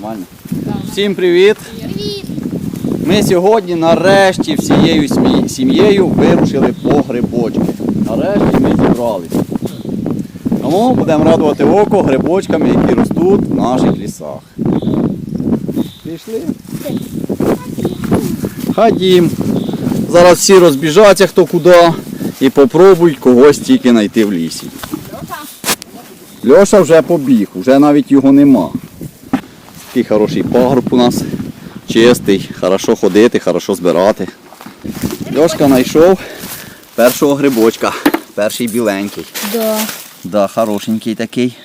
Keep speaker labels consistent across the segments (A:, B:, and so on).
A: Нормально? Всім привіт! Ми сьогодні нарешті всією сім'єю вирушили по грибочки. Нарешті ми зібралися. Тому будемо радувати око грибочками, які ростуть в наших лісах. Пішли? Ходім. Зараз всі розбіжаться хто куди і попробують когось тільки знайти в лісі. Льоша вже побіг, вже навіть його нема. Такий хороший пагорб у нас, чистий, хорошо ходити, хорошо збирати. Льошка знайшов першого грибочка, перший біленький.
B: Да.
A: Да, хорошенький такий,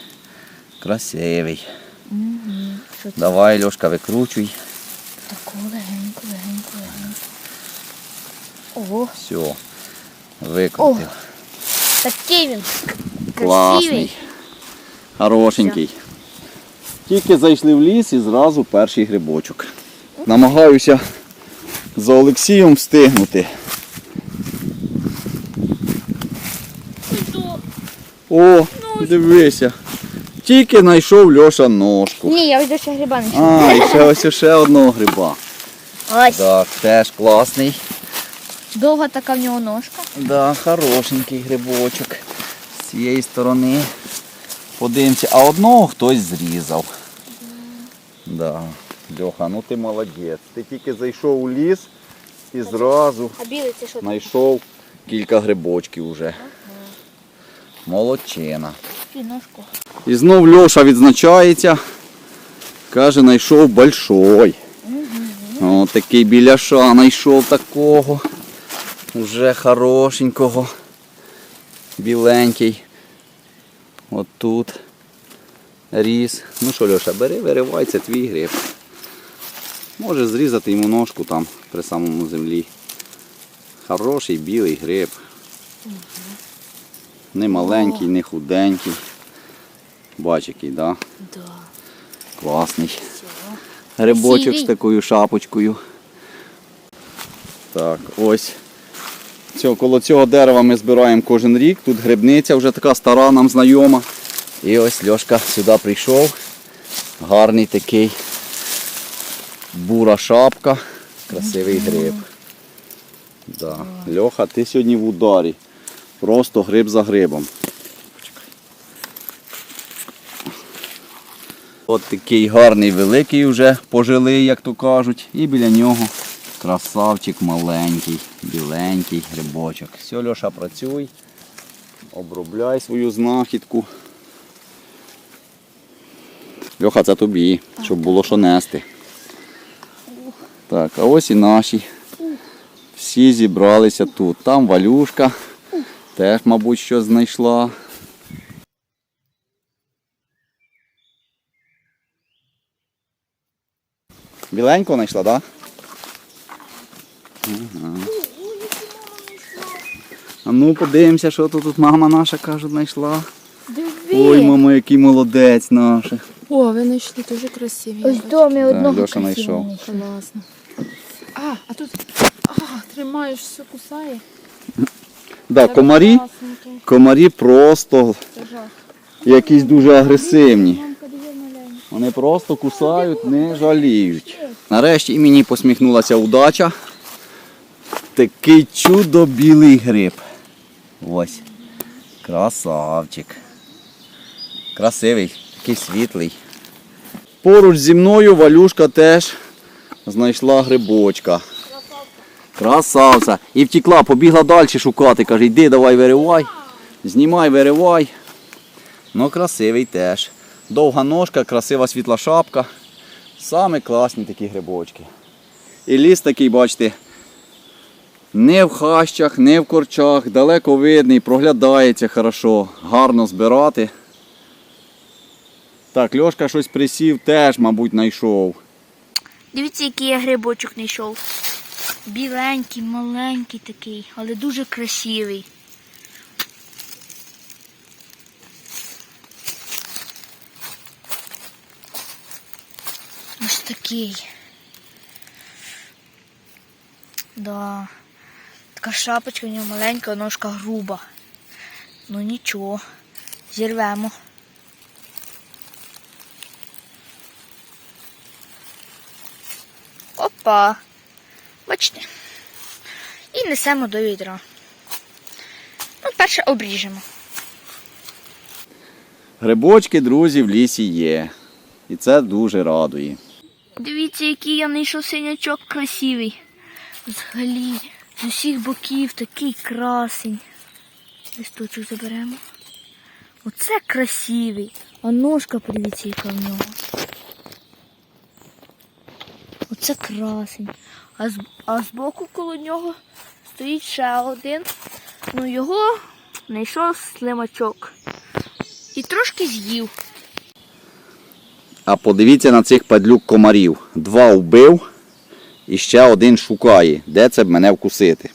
A: красивий.
B: Це?
A: Давай, Льошка, викручуй.
B: Таку легеньку, легеньку, легеньку. Ого,
A: Все, викрутив.
B: такий він.
A: Класний.
B: Красивий.
A: Хорошенький. Тільки зайшли в ліс і зразу перший грибочок. Намагаюся за Олексієм встигнути. О, дивися. Тільки знайшов Льоша ножку.
B: Ні, я ось ще гриба не
A: А, і ще ось ще одного гриба.
B: Ось.
A: Так, теж класний.
B: Довга така в нього ножка.
A: Да, хорошенький грибочок. З цієї сторони. Подивимося, а одного хтось зрізав. Да. Льоха, ну ти молодець. Ти тільки зайшов у ліс і зразу знайшов кілька грибочків уже. Молодчина. І знов Льоша відзначається. Каже, знайшов большой. О, такий біляша знайшов такого. Уже хорошенького. Біленький. От тут. Ріс. Ну що, Льоша, бери, виривай, це твій гриб. Може зрізати йому ножку там при самому землі. Хороший білий гриб. Не маленький, не худенький. Бач який, да?
B: Да.
A: Класний. Грибочок з такою шапочкою. Так, ось. Цього, коло цього дерева ми збираємо кожен рік. Тут грибниця вже така стара нам знайома. І ось Льошка сюди прийшов. Гарний такий. Бура шапка. Красивий гриб. Да. Льоха, ти сьогодні в ударі. Просто гриб за грибом. От такий гарний великий вже пожилий, як то кажуть. І біля нього красавчик маленький, біленький грибочок. Все, Льоша, працюй, обробляй свою знахідку. Льоха, це тобі, щоб було що нести. Так, а ось і наші. Всі зібралися тут. Там валюшка. Теж, мабуть, щось знайшла. Біленько знайшла, так? Да? Ага. А ну подивимося, що тут, мама наша, кажуть, знайшла. Ой, мама, який молодець наша.
C: О, ви знайшли дуже красиві.
B: Ось домі одного
A: Льоша знайшов.
C: Класно. А, а тут. А, тримаєш, все кусає.
A: Да, комарі, комарі просто якісь дуже агресивні. Вони просто кусають, не жаліють. Нарешті і мені посміхнулася удача. Такий чудо-білий гриб. Ось. Красавчик. Красивий, такий світлий. Поруч зі мною Валюшка теж знайшла грибочка. Красавця. І втекла, побігла далі шукати. Каже, йди, давай виривай. Знімай, виривай. Ну, красивий теж. Довга ножка, красива світла шапка. Саме класні такі грибочки. І ліс такий, бачите, не в хащах, не в корчах, далеко видний, проглядається хорошо, гарно збирати. Так, Льошка щось присів, теж, мабуть, знайшов.
B: Дивіться, який я грибочок знайшов. Біленький, маленький такий, але дуже красивий. Ось такий. Да. Така шапочка в нього маленька, ножка груба. Ну нічого. Зірвемо. Опа. Бачите. І несемо до відра. Ну, перше обріжемо.
A: Грибочки, друзі, в лісі є. І це дуже радує.
B: Дивіться, який я знайшов синячок красивий. Взагалі, з усіх боків такий красень. Листочок заберемо. Оце красивий. А ножка, подивіться, яка в нього. Оце красень. А, з, а збоку коло нього стоїть ще один. Ну його знайшов слимачок. І трошки з'їв.
A: А подивіться на цих падлюк комарів. Два вбив і ще один шукає, де це б мене вкусити.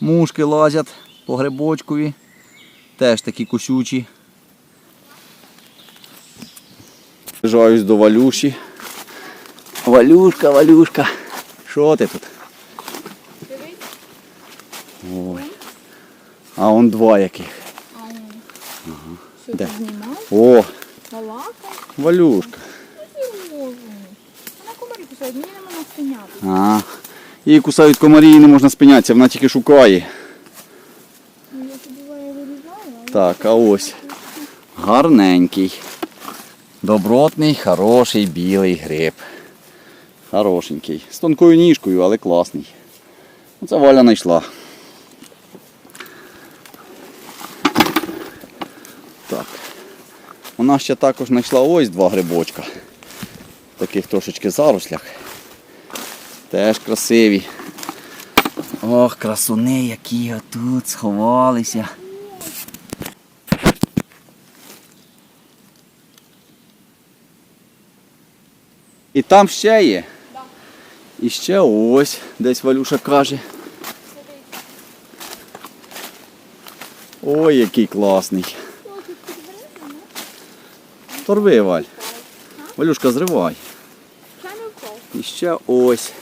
A: Мушки лазять по грибочкові. Теж такі кусючі. Приїжджаюсь до Валюші. Валюшка, Валюшка. Що ти тут? Ой. А он два яких.
C: Що
A: Де? О, Валюшка.
C: Вона комарі кусають, мені не можна спиняти.
A: А, її кусають комарі і не можна спинятися, вона тільки шукає.
C: Ну,
A: Так, а ось. Гарненький. Добротний, хороший білий гриб. Хорошенький. З тонкою ніжкою, але класний. Оце Валя знайшла. Так. Вона ще також знайшла ось два грибочка. В таких трошечки зарослях. Теж красиві. Ох, красуни, які отут сховалися. І там ще є. І ще ось, десь Валюша каже. Ой, який класний. Торви, Валь. Валюшка, зривай. І ще ось.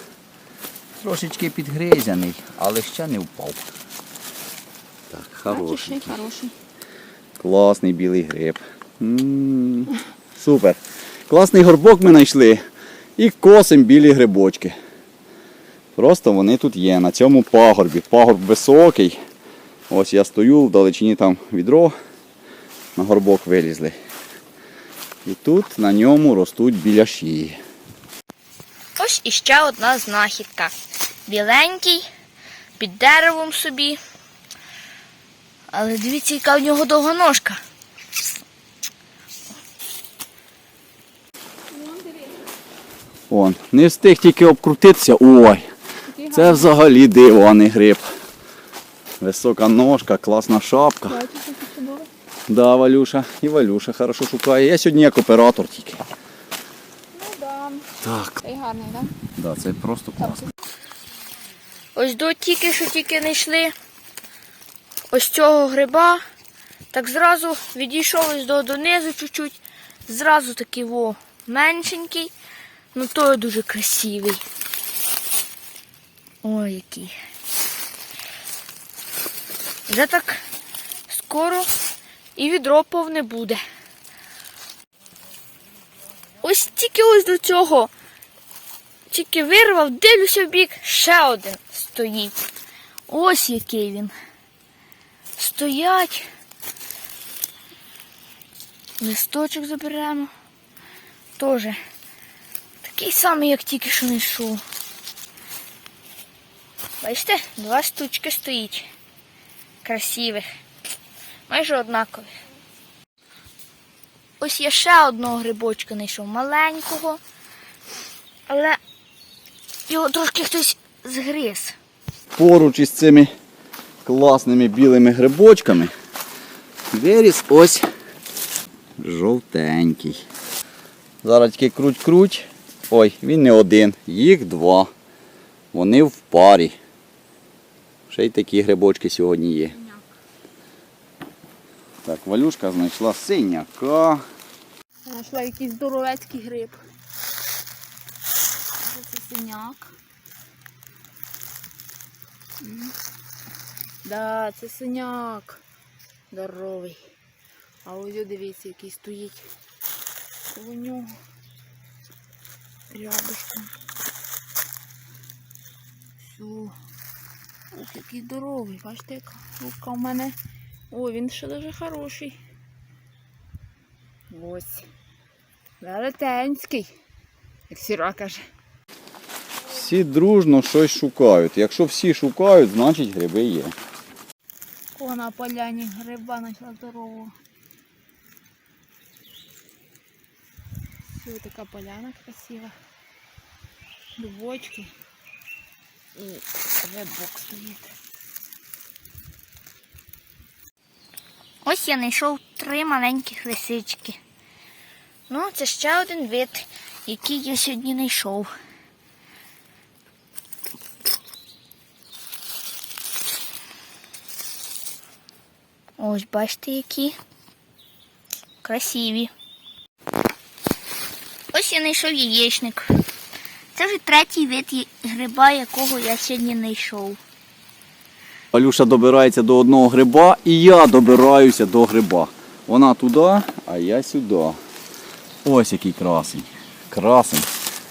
A: Трошечки підгризяний, але ще не впав. Так, хороший. Класний білий гриб. М, Супер. Класний горбок ми знайшли. І косим білі грибочки. Просто вони тут є, на цьому пагорбі. Пагорб високий. Ось я стою, вдалечині там відро. На горбок вилізли. І тут на ньому ростуть біляші.
B: Ось іще одна знахідка. Біленький, під деревом собі. Але дивіться, яка в нього довга ножка.
A: Вон, не встиг тільки обкрутитися. Ой, це взагалі диво, а не гриб. Висока ножка, класна шапка. Да, Валюша. І Валюша хорошо шукає. Я сьогодні як оператор тільки.
C: Ну да.
A: Так.
C: Цей гарний, так?
A: Да, це просто класно.
B: Ось до тільки що тільки знайшли ось цього гриба. Так зразу відійшов ось до донизу чуть-чуть. Зразу такий во меншенький. Ну той дуже красивий. Ой, який. Вже так скоро і відро повне буде. Ось тільки ось до цього. Тільки вирвав, дивлюся в бік, ще один стоїть. Ось який він. Стоять. Листочок заберемо. Тоже такий самий, як тільки що знайшов. Бачите, два штучки стоїть. Красивих. Майже однакових. Ось я ще одного грибочка знайшов маленького. Але його трошки хтось згриз.
A: Поруч із цими класними білими грибочками виріс ось жовтенький. Зараз тільки круть-круть. Ой, він не один, їх два. Вони в парі. Ще й такі грибочки сьогодні є. Так, Валюшка знайшла синяка.
C: Знайшла якийсь здоровецький гриб. Це синяк. Да, це синяк. Здоровий. А ось дивіться, який стоїть. коло нього. Рядышком. Все. Ох, який здоровий. Бачите, яка рука в мене. Ой, він ще дуже хороший. Ось. Велетенський. Як сіра каже.
A: Всі дружно щось шукають. Якщо всі шукають, значить гриби є.
C: О, на поляні гриба знайшла здорового. Ось така поляна красива. Дубочки. І грибок стоїть.
B: Ось я знайшов три маленьких лисички. Ну, це ще один вид, який я сьогодні знайшов. Ось бачите, які красиві. Ось я знайшов яєчник. Це вже третій вид гриба, якого я сьогодні знайшов.
A: Алюша добирається до одного гриба і я добираюся до гриба. Вона туди, а я сюди. Ось який красень. Красень.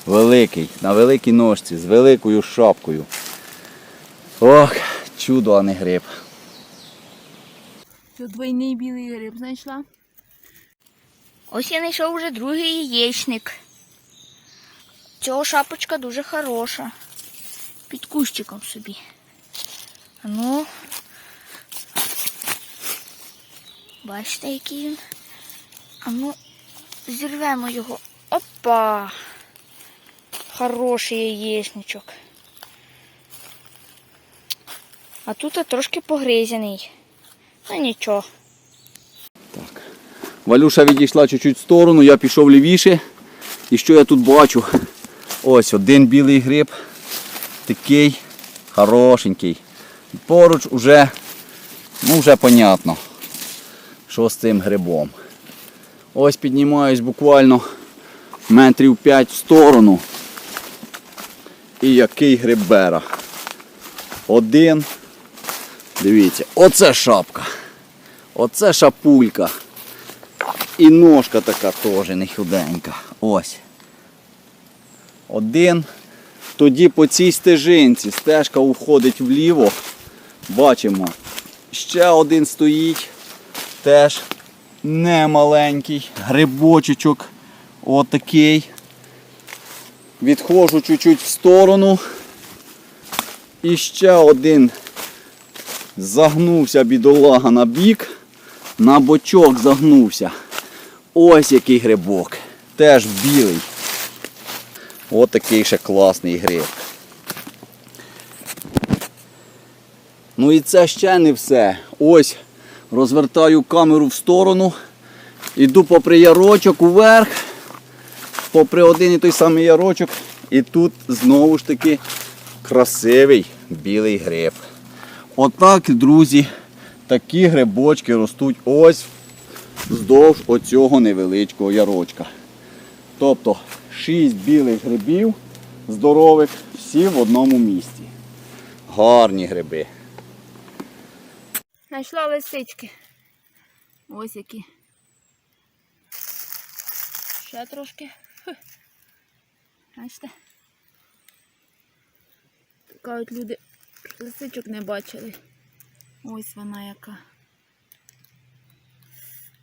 A: Великий, на великій ножці, з великою шапкою. Ох, чудо, а не гриб.
C: Тут двойний білий гриб знайшла.
B: Ось я знайшов вже другий яєчник. Цього шапочка дуже хороша. Під кущиком собі. Ну. Бачите, який він. А ну, зірвемо його. Опа! Хороший яєчничок. А тут трошки погризаний. Ну нічого.
A: Так. Валюша відійшла чуть-чуть в сторону, я пішов лівіше. І що я тут бачу? Ось один білий гриб. Такий хорошенький. Поруч уже, ну вже понятно, що з цим грибом. Ось піднімаюсь буквально метрів 5 в сторону. І який грибера. Один. Дивіться, оце шапка. Оце шапулька. І ножка така теж не худенька. Ось. Один. Тоді по цій стежинці стежка уходить вліво. Бачимо. Ще один стоїть. Теж не маленький. Грибочечок. Отакий. Відходжу чуть-чуть в сторону. І ще один загнувся бідолага на бік, на бочок загнувся. Ось який грибок. Теж білий. Ось такий ще класний гриб. Ну і це ще не все. Ось розвертаю камеру в сторону. Іду попри ярочок уверх, попри один і той самий ярочок. І тут знову ж таки красивий білий гриб. Отак, друзі, такі грибочки ростуть ось вздовж оцього невеличкого ярочка. Тобто 6 білих грибів здорових, всі в одному місці. Гарні гриби.
C: Знайшла лисички. Ось які. Ще трошки. Бачите? Кажуть, люди лисичок не бачили. Ось вона яка.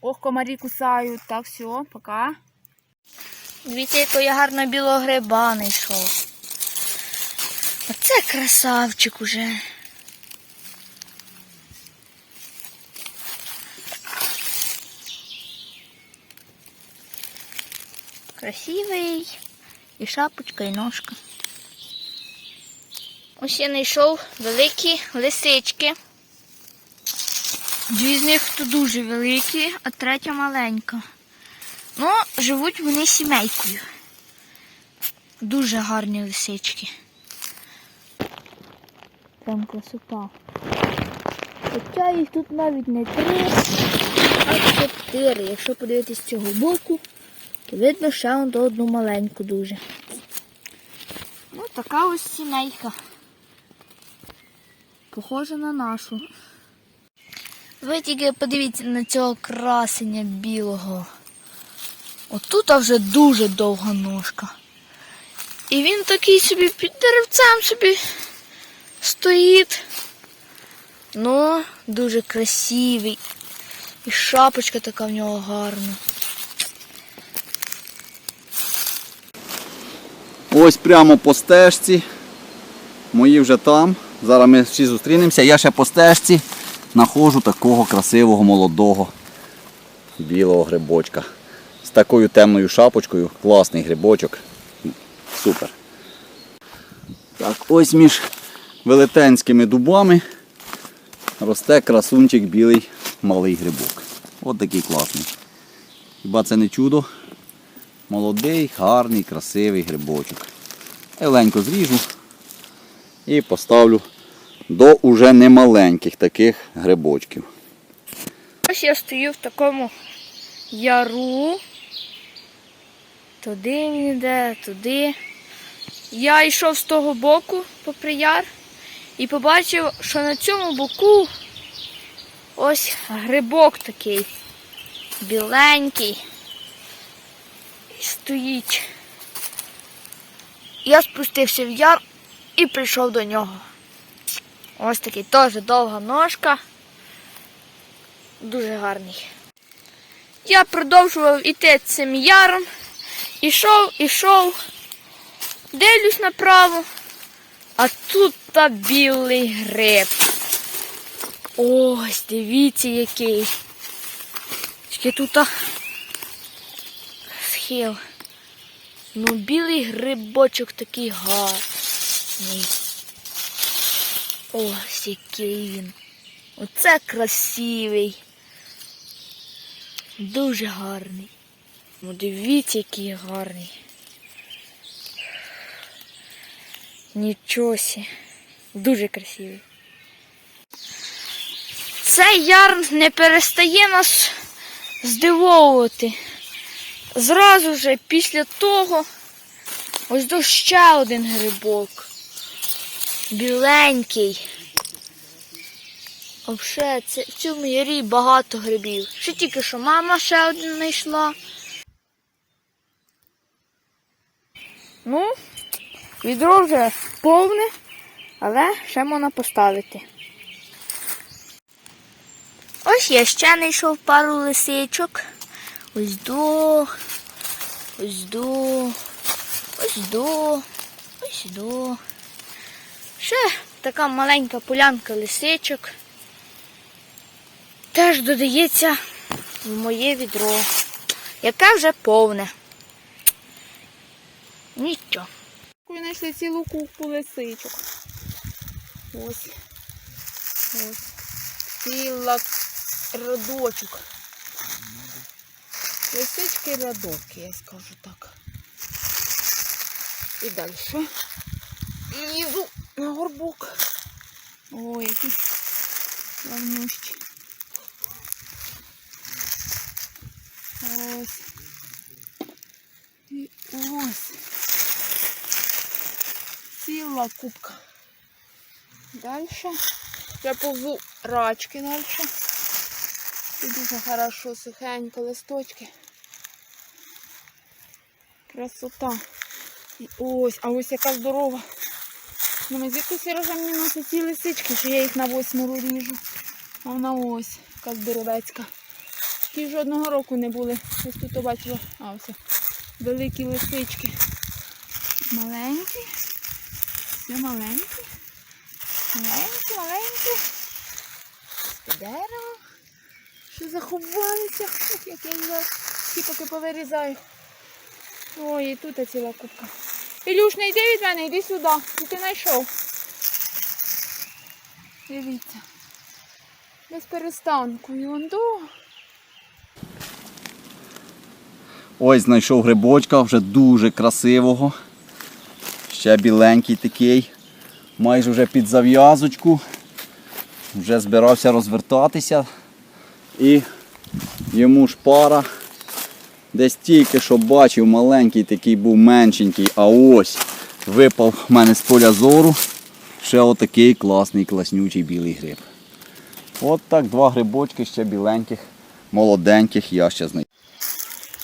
C: Ох, комарі кусають. Так, все, пока.
B: Дивіться, якого я гарно білого гриба знайшов. Оце красавчик уже. Красивий. І шапочка, і ножка. Ось я знайшов великі лисички. Дві з них тут дуже великі, а третя маленька. Ну, живуть вони сімейкою. Дуже гарні лисички. Прям красота. Хоча їх тут навіть не три, а чотири. Якщо подивитись з цього боку, то видно ще он до одну маленьку дуже. Ну, така ось сімейка. Похожа на нашу. Ви тільки подивіться на цього красення білого. Отут вже дуже довга ножка. І він такий собі під деревцем собі стоїть. Ну, дуже красивий. І шапочка така в нього гарна.
A: Ось прямо по стежці. Мої вже там. Зараз ми всі зустрінемося. Я ще по стежці знаходжу такого красивого молодого білого грибочка. З такою темною шапочкою. Класний грибочок. Супер. Так, ось між велетенськими дубами росте красунчик білий малий грибок. От такий класний. Хіба це не чудо? Молодий, гарний, красивий грибочок. Еленько зріжу і поставлю до уже немаленьких таких грибочків.
B: Ось я стою в такому яру. Туди він йде, туди. Я йшов з того боку попри яр і побачив, що на цьому боку ось грибок такий біленький. Стоїть. Я спустився в яр і прийшов до нього. Ось такий теж довга ножка. Дуже гарний. Я продовжував іти цим яром. Ішов, ішов, дивлюсь направо, а тут та білий гриб. Ось, дивіться який. Тільки тут та схил. Ну, білий грибочок такий гарний. Ось який він. Оце красивий. Дуже гарний. Ну дивіться, який гарний. Нічого сі. Дуже красивий. Цей яр не перестає нас здивовувати. Зразу же після того ось до ще один грибок. Біленький. Взагалі, в цьому ярі багато грибів. Ще тільки що мама ще один знайшла. Ну, відро вже повне, але ще можна поставити. Ось я ще знайшов пару лисичок. Ось до, ось до, ось до, ось до. Ще така маленька полянка лисичок теж додається в моє відро, яке вже повне. Нічого.
C: Ми знайшли цілу купу лисичок. Ось. Ось. Ціла рядочок. Лисички рядовки, я скажу так. І далі. Лізу на горбок. Ой, які славнющі. Ось. І ось. Ціла кубка. Дальше. Я повзу рачки дальше. І дуже хорошо, сухенько, листочки. Красота. І ось, а ось яка здорова. Ну, ми звідки Сережа мені носить ці лисички, що я їх на восьмеру ріжу. А вона ось, яка здоровецька. Такі жодного року не були. Ось тут я бачила. А ось великі лисички. Маленькі. Все маленькі. Маленькі, маленькі. З дерева. Що заховалися. Ох, як я їх всі поки повирізаю. Ой, і тут ціла купка. Ілюш, не йди від мене, йди сюди. Ти ти знайшов. Дивіться. Без перестанку. І он до.
A: Ось знайшов грибочка, вже дуже красивого. Ще біленький такий. Майже вже під зав'язочку. Вже збирався розвертатися. І йому ж пара. Десь тільки що бачив, маленький такий був меншенький, а ось випав в мене з поля зору. Ще отакий класний, класнючий білий гриб. От так два грибочки ще біленьких, молоденьких я ще знайшов.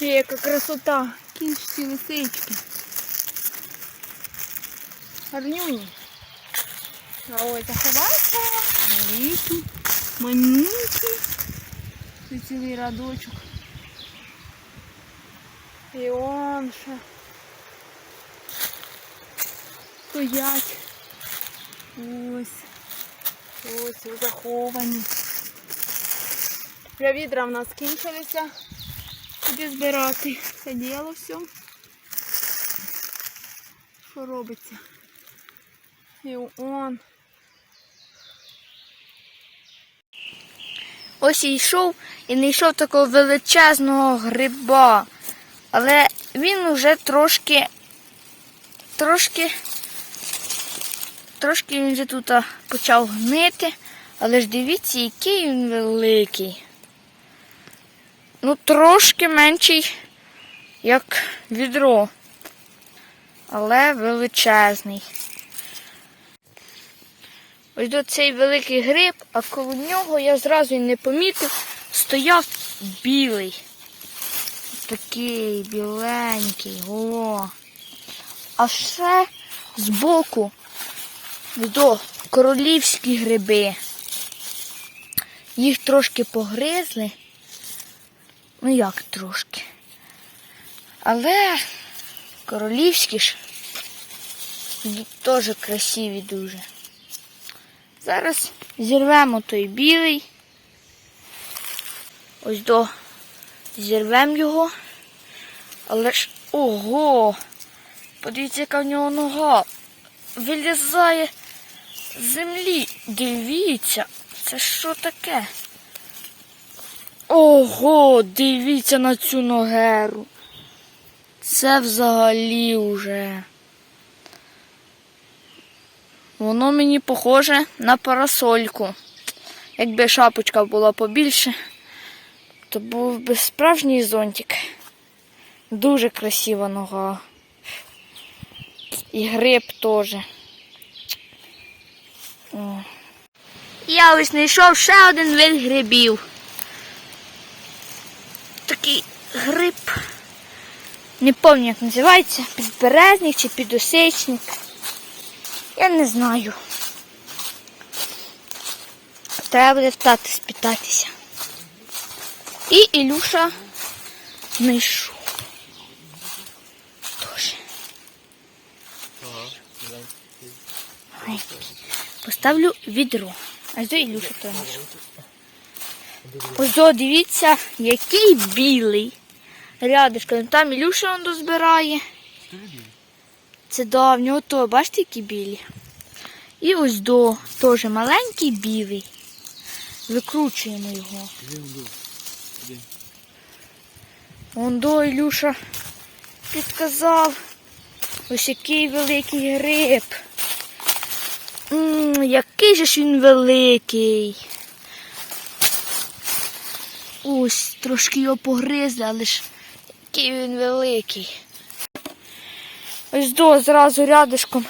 C: Є, яка красота. Кінчці лисички. Гарнюні. А ось заховався. Великий, манюнький. Це цілий радочок. І он ще. Стоять. Ось. Ось заховані. Вже відра в нас кінчилися. Куди збирати? Це діло все. Що робиться? І он.
B: Ось і йшов і не йшов такого величезного гриба. Але він уже трошки, трошки, трошки він вже тут почав гнити. Але ж дивіться, який він великий. Ну, трошки менший, як відро. Але величезний. Ось до цей великий гриб, а коло нього я зразу не помітив, стояв білий. Такий біленький, о. А ще збоку до королівські гриби. Їх трошки погризли. Ну як трошки. Але королівські ж теж красиві дуже. Зараз зірвемо той білий. Ось до зірвемо його. Але ж ого! Подивіться, яка в нього нога. Вилізає з землі. Дивіться, це що таке? Ого, дивіться на цю ногеру. Це взагалі уже. Воно мені похоже на парасольку. Якби шапочка була побільше, то був би справжній зонтик. Дуже красива нога. І гриб теж. О. Я ось знайшов ще один вид грибів. Такий гриб. Не пам'ятаю, як називається, підберезник чи підосичник. Я не знаю. Треба буде в тати спитатися. І Ілюша знайшов. Поставлю відро. А до Ілюша то. Ось дивіться, який білий. Рядишком. Там Ілюша он дозбирає. Це да, в нього то, бачите, які білі. І ось до, теж маленький білий. Викручуємо його. Вон до Ілюша підказав. Ось який великий гриб. М, який же ж він великий. Ось, трошки його погризли, але ж який він великий. Ось до зразу рядишком.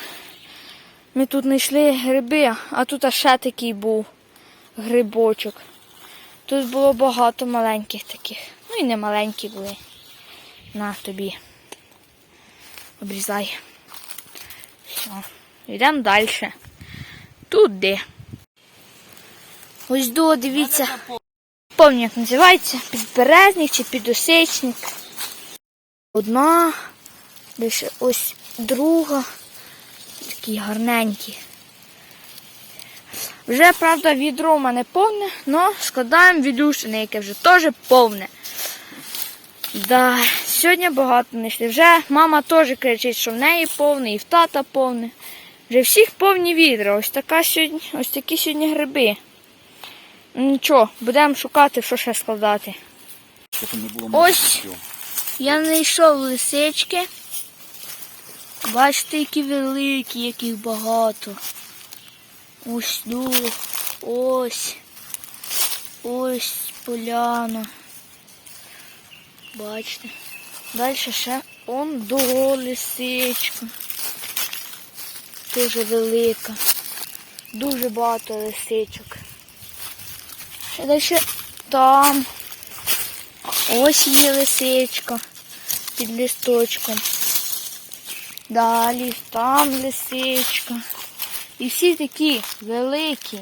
B: Ми тут знайшли гриби, а тут ще такий був грибочок. Тут було багато маленьких таких. Ну і не маленькі були. На тобі. Обрізай. Все. Йдемо далі. Туди. Ось до, дивіться. Пам'ятаю, як називається. Підберезник чи підосичник. Одна, лише ось друга. Такі гарненькі. Вже, правда, відро в мене повне, але складаємо відлюшене, яке вже теж повне. Да, сьогодні багато знайшли. Вже мама теж кричить, що в неї повне, і в тата повне. Вже всіх повні відра. Ось, така сьогодні, ось такі сьогодні гриби. Нічого, будемо шукати, що ще складати. Ось. Я знайшов лисички. Бачите, які великі, яких багато. Ось тут, ось. Ось поляна. Бачите. Далі ще он до лисичка. Дуже велика. Дуже багато лисичок. Ще далі там. Ось є лисичка під листочком. Далі там лисичка. І всі такі великі,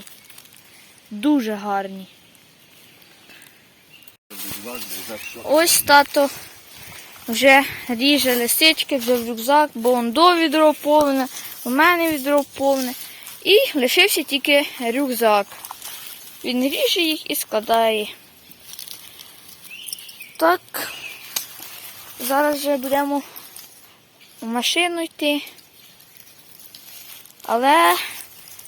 B: дуже гарні. Ось тато вже ріже лисички, вже в рюкзак, бо он до відро повне, у мене відро повне. І лишився тільки рюкзак. Він ріже їх і складає. Так, зараз вже будемо в машину йти. Але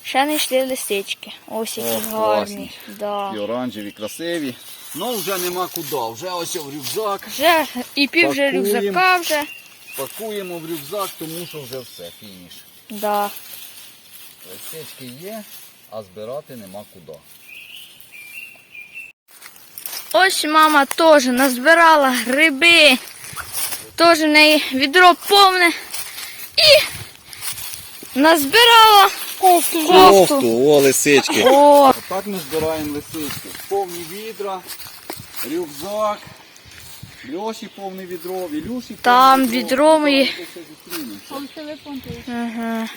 B: ще не йшли лисички. Ось які
A: О,
B: гарні. Да.
A: І оранжеві, красиві. Ну вже нема куди. Вже ось в рюкзак.
B: Вже і пів вже
A: Пакуємо.
B: рюкзака вже.
A: Пакуємо в рюкзак, тому що вже все, фініш.
B: Да.
A: Лисички є, а збирати нема куди.
B: Ось мама теж назбирала гриби. Теж в неї відро повне. І назбирала кофту. кофту.
A: о, лисички.
B: О,
A: Отак ми збираємо лисички. Повні відра, рюкзак, Льоші повне відро, Ілюші
B: Там відро.
C: Там телефон
B: ага.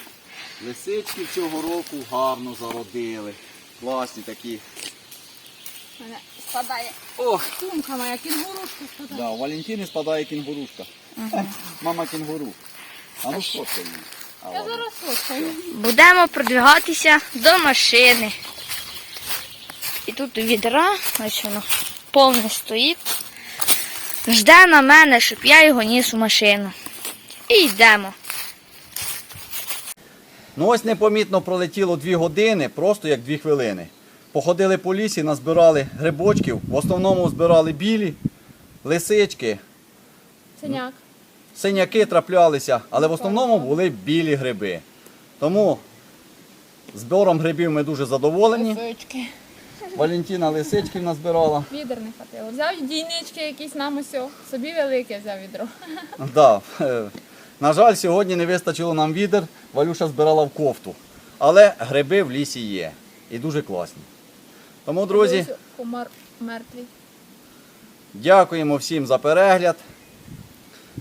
A: Лисички цього року гарно зародили. Класні такі.
C: Мене спадає
A: Ох,
C: сумка моя, кінгурушка спадає.
A: да, у Валентини спадає кінгурушка. Мама кінгуру. А ну що це? А,
C: Я
A: ладно.
C: зараз фоткаю.
B: Будемо продвигатися до машини. І тут відра, ось воно повне стоїть. Жде на мене, щоб я його ніс у машину. І йдемо.
A: Ну ось непомітно пролетіло дві години, просто як дві хвилини. Походили по лісі, назбирали грибочків. В основному збирали білі, лисички,
C: Синяк.
A: синяки траплялися, але в основному були білі гриби. Тому збором грибів ми дуже задоволені.
C: Лисички.
A: Валентина лисичків назбирала.
C: Відер не хватило. Взяв дійнички якісь нам усьо. Собі велике взяв відро.
A: Да. е, На жаль, сьогодні не вистачило нам відер, Валюша збирала в кофту. Але гриби в лісі є. І дуже класні. Тому, друзі,
C: Комар мертвий.
A: дякуємо всім за перегляд.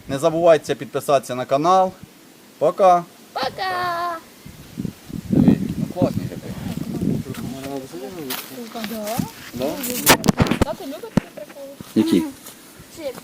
A: Не забувайте підписатися на канал. Пока.
C: Пока!
A: Ну, класні гриби.
C: Да.
A: Да?
C: Тато любить такі приколи.
A: Які?
B: Це як